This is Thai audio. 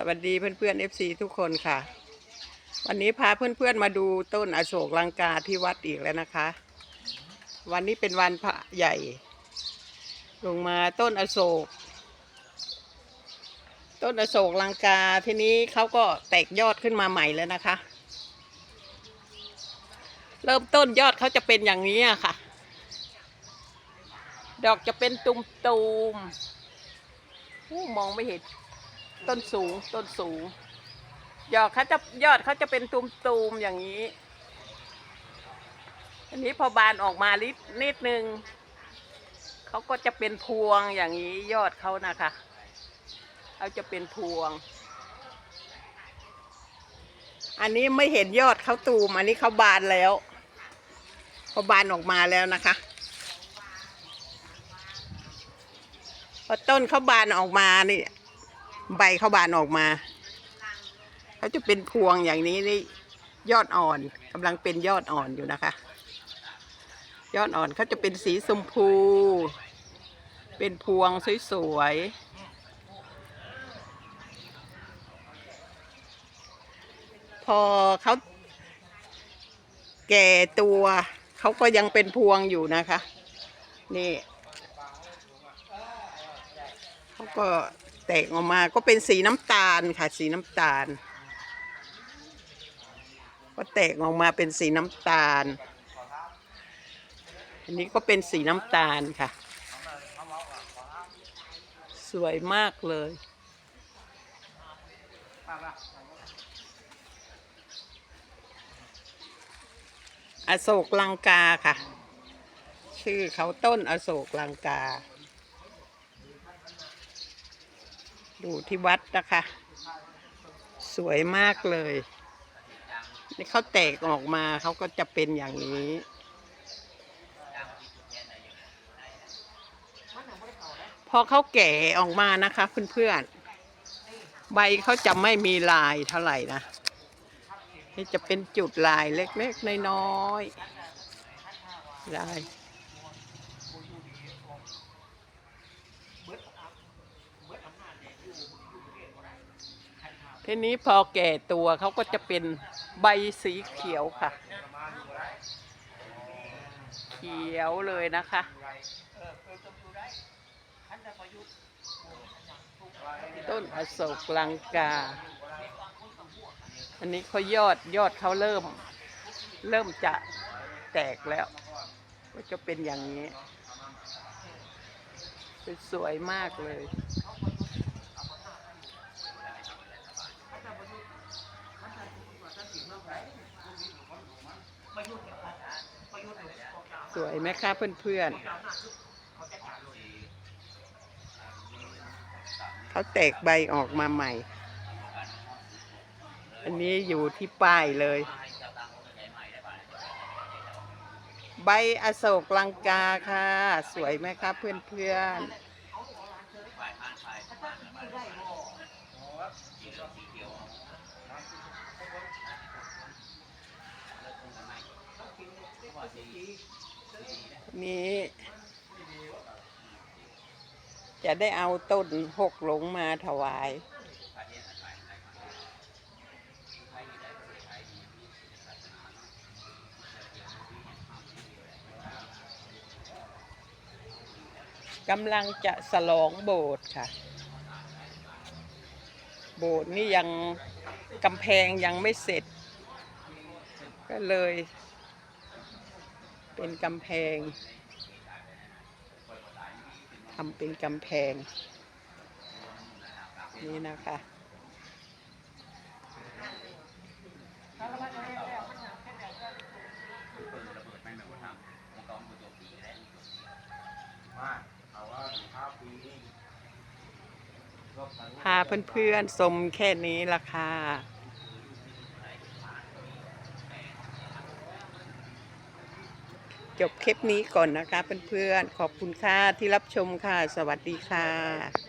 สวัสดีเพื่อนๆ FC ทุกคนค่ะ วันนี้พาเพื่อนๆมาดูต้นอโศกลังกาที่วัดอีกแล้วนะคะ วันนี้เป็นวันพระใหญ่ ลงมาต้นอโศก ต้นอโศกลังกาทีนี้เขาก็แตกยอดขึ้นมาใหม่แล้วนะคะ เริ่มต้นยอดเขาจะเป็นอย่างนี้ค่ะ ดอกจะเป็นตุ่มๆมองไม่เห็น ต้นสูงต้นสูง ยอดเขาจะยอดเขาจะเป็นตุมๆอย่างนี้ อันนี้พอบานออกมานิดนิดนึงเขาก็จะเป็นพวงอย่างนี้ยอดเขานะคะเขาจะเป็นพวง อันนี้ไม่เห็นยอดเขาตูม อันนี้เขาบานแล้วเขาบานออกมาแล้วนะคะพอต้นเขาบานออกมานี่ ใบเขาบานออกมา เขาจะเป็นพวงอย่างนี้นี่ยอดอ่อนกำลังเป็นยอดอ่อนอยู่นะคะ ยอดอ่อนเขาจะเป็นสีชมพู เป็นพวงสวยๆ พอเขาแก่ตัวเขาก็ยังเป็นพวงอยู่นะคะ นี่เขาก็ แตกออกมาก็เป็นสีน้ำตาลค่ะ สีน้ำตาล ก็แตกออกมาเป็นสีน้ำตาล อันนี้ก็เป็นสีน้ำตาลค่ะ สวยมากเลยอโศกลังกาค่ะ ชื่อเขาต้นอโศกลังกา ดูที่วัดนะคะ สวยมากเลยนี่เขาแตกออกมาเขาก็จะเป็นอย่างนี้พอเขาแก่ออกมานะคะเพื่อนๆใบเขาจะไม่มีลายเท่าไหร่นะนี่จะเป็นจุดลายเล็กๆน้อยๆลาย ทีนี้พอแก่ตัวเขาก็จะเป็นใบสีเขียวค่ะ เขียวเลยนะคะต้นอโศกลังกา อันนี้เขายอดยอดเขาเริ่ม เริ่มจะแตกแล้ว ก็จะเป็นอย่างนี้ สวยมากเลย วยไหมคะเพื่อนๆเขาแตกใบออกมาใหม่ อันนี้อยู่ที่ป้ายเลย ใบอโศกลังกาค่ะ สวยไหมคะเพื่อนๆ นี้ จะได้เอาต้นหกหลงมาถวาย กำลังจะสลองโบสถ์ค่ะ โบสถ์นี่ยังกำแพงยังไม่เสร็จ ก็เลย เป็นกำแพงทำเป็นกำแพง นี่นะคะพาเพื่อนๆชมแค่นี้ล่ะค่ะ จบคลิปนี้ก่อนนะคะเพื่อนๆ ขอบคุณค่ะที่รับชมค่ะ สวัสดีค่ะ